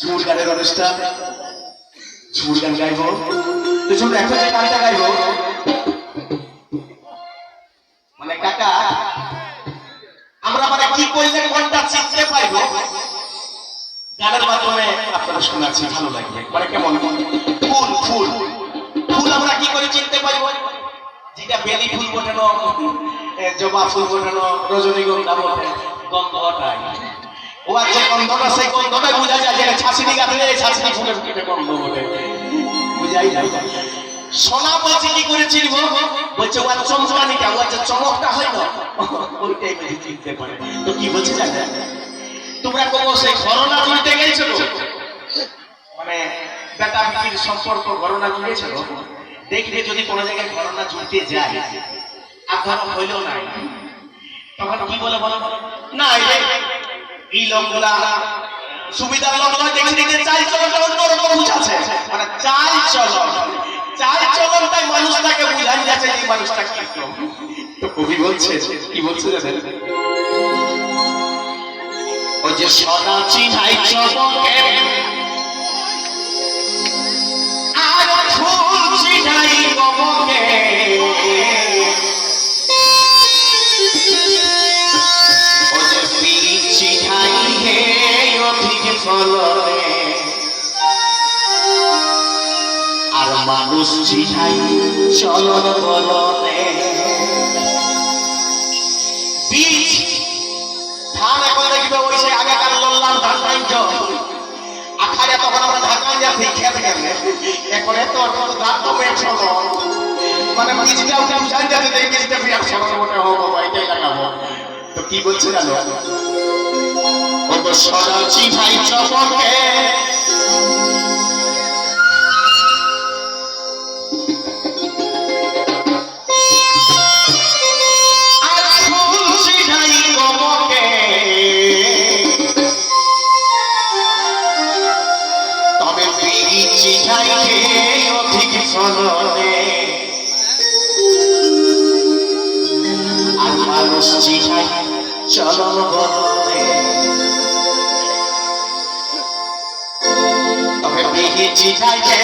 ঝুমুর গানের অনুষ্ঠান। ঝুমুর গান গাইবো। তো শুধু এখন যে গানটা গাইবো। মানে কাকা আমরা মানে কি করলে কোনটা চিনতে পাইবো গানের মাধ্যমে আপনারা শোনাচ্ছি ভালো লাগবে। মানে কেমন? ফুল ফুল। ফুল আমরা কি করে চিনতে পারব? যেটা বেলি ফুল এ, জবা ফুল ফোটানো রজনীগন্ধা গন্ধটাই ও আর যে গন্ধটা সেই গন্ধটাই বোঝা যায় যে ছাসিনি গাছে এই ছাসিনি ফুলের ফুটে গন্ধ বটে। বুঝাই যায় সোনা বলছে কি করে চিনব বলছে ওর চমকানিটা ওর যে চমকটা হয় না ওইটাই বলে চিনতে পারে। তো কি বলছে জানেন তোমরা কোনো সেই ঘরনা জুড়তে গেছো মানে বেটা বিটির সম্পর্ক ঘরনা জুড়েছিল দেখবে যদি কোনো জায়গায় ঘরনা জুড়তে যায় আর ধরো হইল না। তখন কি বলে বলো? না এই লোকগুলা সুবিধার লোক নয় দেখে দেখে চাল চলনটা অন্যরকম বুঝাচ্ছে মানে চাল চলন। চাল চলনটাই মানুষটাকে বুঝাই যাচ্ছে এই মানুষটা কি তো কবি বলছে, কি বলছে জানেন? ও যে সদা চিনাই চমকে, আর ফুল চিনাই গমকে। ফলনে আর মানুষ চিনাই চলন বলনে বীজ, ধান এখন দেখবে ওই সে আগেকার লল্লার ধান পাইছ। আখারে তখন আমরা ঢাকা খেত গেলে এখন এত ধান তো মেয়ে মানে বীজটা উঠে বুঝাই যাচ্ছে যে এই বীজটা সময় মোটে হব বা এটাই লাগাবো। তো কি বলছে জানো? ও তো সদাচি ভাই চপকে অধিক ফলনে আর মানুষ চিনাই চলন বলনে তবে পিড়ি চিনাই হে